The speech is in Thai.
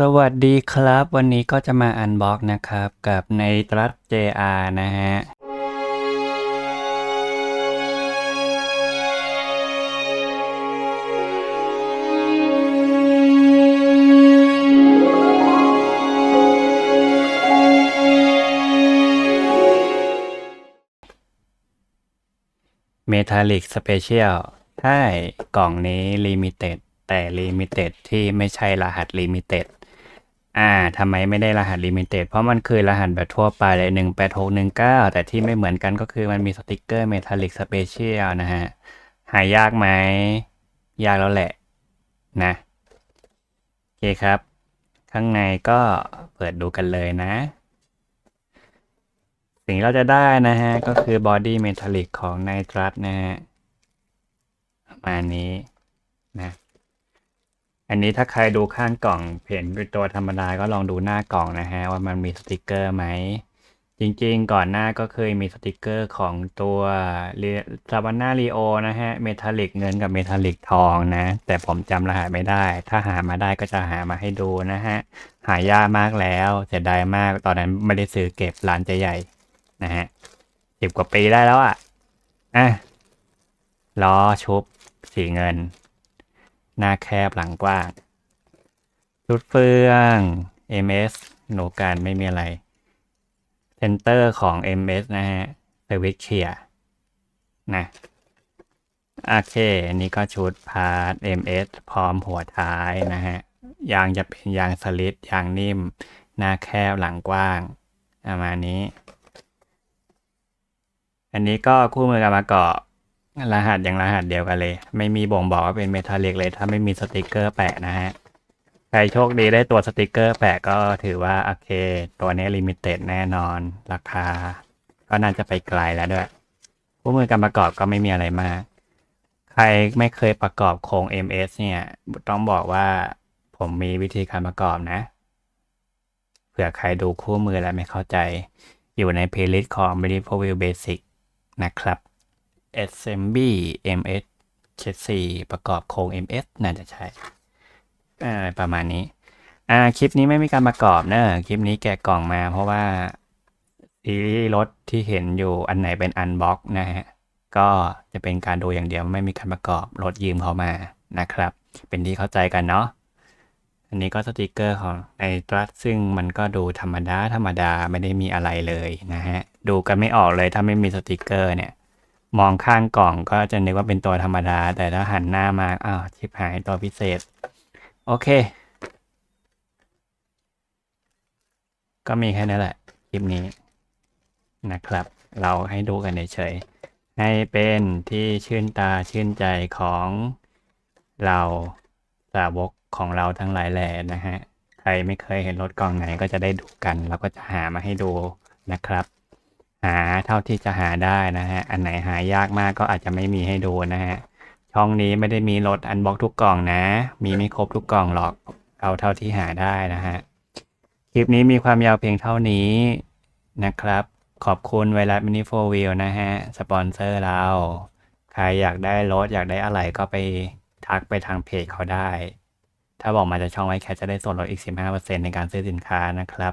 สวัสดีครับ วันนี้ก็จะมาอันบ็อกนะครับ กับในตรัส JR นะฮะ เมทัลลิกสเปเชียลใช่กล่องนี้ลิมิเต็ดแต่ลิมิเต็ดที่ไม่ใช่รหัสลิมิเต็ด อ่าทำไมไม่ได้รหัสลิมิเต็ดเพราะมันคือรหัสแบบทั่วไปเลยหนึ่งแปดหกหนึ่งเก้าแต่ที่ไม่เหมือนกันก็คือมันมีสติกเกอร์เมทัลลิกสเปเชียลนะฮะ หายากไหม ยากแล้วแหละ นะโอเคครับ ข้างในก็เปิดดูกันเลยนะ สิ่งที่เราจะได้นะฮะ ก็คือบอดี้เมทัลลิกของไนตรัสนะฮะ ประมาณนี้นะ อันนี้ถ้าใครดูข้างกล่องเห็นเป็นตัวธรรมดาก็ลองดูหน้ากล่องนะฮะว่ามันมีสติกเกอร์ไหม จริงๆก่อนหน้าก็เคยมีสติกเกอร์ของตัวซาบาน่ารีโอนะฮะเมทัลลิกเงินกับเมทัลลิกทองนะ แต่ผมจำรหัสไม่ได้ ถ้าหามาได้ก็จะหามาให้ดูนะฮะ หายากมากแล้วเสียดายมากตอนนั้นไม่ได้ซื้อเก็บร้านใจใหญ่นะฮะสิบกว่าปีได้แล้วอะอะล้อชุบสีเงิน หน้าแคบหลังกว้างชุดเฟือง MS หนูการไม่มีอะไรเซนเตอร์ของ MS นะฮะสวิตเคียนะโอเค อันนี้ก็ชุดพาร์ท MS พร้อมหัวท้ายนะฮะ ยางจะเป็นยางสลิดยางนิ่ม หน้าแคบหลังกว้างประมาณนี้ อันนี้ก็คู่มือกับประกอบ รหัสอย่างรหัสเดียวกันเลย ไม่มีบ่งบอกว่าเป็นเมทัลลิกเลย ถ้าไม่มีสติกเกอร์แปะนะฮะ ใครโชคดีได้ตัวสติกเกอร์แปะก็ถือว่า โอเค ตัวนี้ลิมิเต็ดแน่นอน ราคา ก็น่าจะไปไกลแล้วด้วยคู่มือการประกอบก็ไม่มีอะไรมาก ใครไม่เคยประกอบโครง MS เนี่ย ต้องบอกว่าผมมีวิธีการประกอบนะ เผื่อใครดูคู่มือแล้วไม่เข้าใจ อยู่ในเพลย์ลิสต์ของ m e d i v a l View Basic นะครับ SMB MS 74ประกอบโครง MS น่าจะใช่ประมาณนี้ อ่า คลิปนี้ไม่มีการประกอบเนอะคลิปนี้แกะกล่องมาเพราะว่าซีรีส์รถที่เห็นอยู่อันไหนเป็นอันบ็อกนะฮะ ก็จะเป็นการดูอย่างเดียวไม่มีการประกอบรถยืมเขามานะครับ เป็นที่เข้าใจกันเนาะอันนี้ก็สติกเกอร์ของในตรัสซึ่งมันก็ดูธรรมดาธรรมดาไม่ได้มีอะไรเลยนะฮะ ดูกันไม่ออกเลยถ้าไม่มีสติกเกอร์เนี่ย มองข้างกล่องก็จะนึกว่าเป็นตัวธรรมดา แต่ถ้าหันหน้ามาอ้าวชิบหายตัวพิเศษ โอเค ก็มีแค่นี้แหละ คลิปนี้นะครับ เราให้ดูกันเฉยๆให้เป็นที่ชื่นตาชื่นใจของเราสาวกของเราทั้งหลายแหล่นะฮะ ใครไม่เคยเห็นรถกล่องไหนก็จะได้ดูกัน เราก็จะหามาให้ดูนะครับ หาเท่าที่จะหาได้นะฮะ อันไหนหายากมากก็อาจจะไม่มีให้ดูนะฮะ ช่องนี้ไม่ได้มีรถอันบ็อกทุกกล่องนะ มีไม่ครบทุกกล่องหรอกเอาเท่าที่หาได้นะฮะ คลิปนี้มีความยาวเพียงเท่านี้นะครับ ขอบคุณไวรัสมินิโฟวิลนะฮะ สปอนเซอร์เรา ใครอยากได้รถอยากได้อะไรก็ไปทักไปทางเพจเขาได้ ถ้าบอกมาจากช่องไว้แคทจะได้ส่วนลดอีก 15%ในการซื้อสินค้านะครับ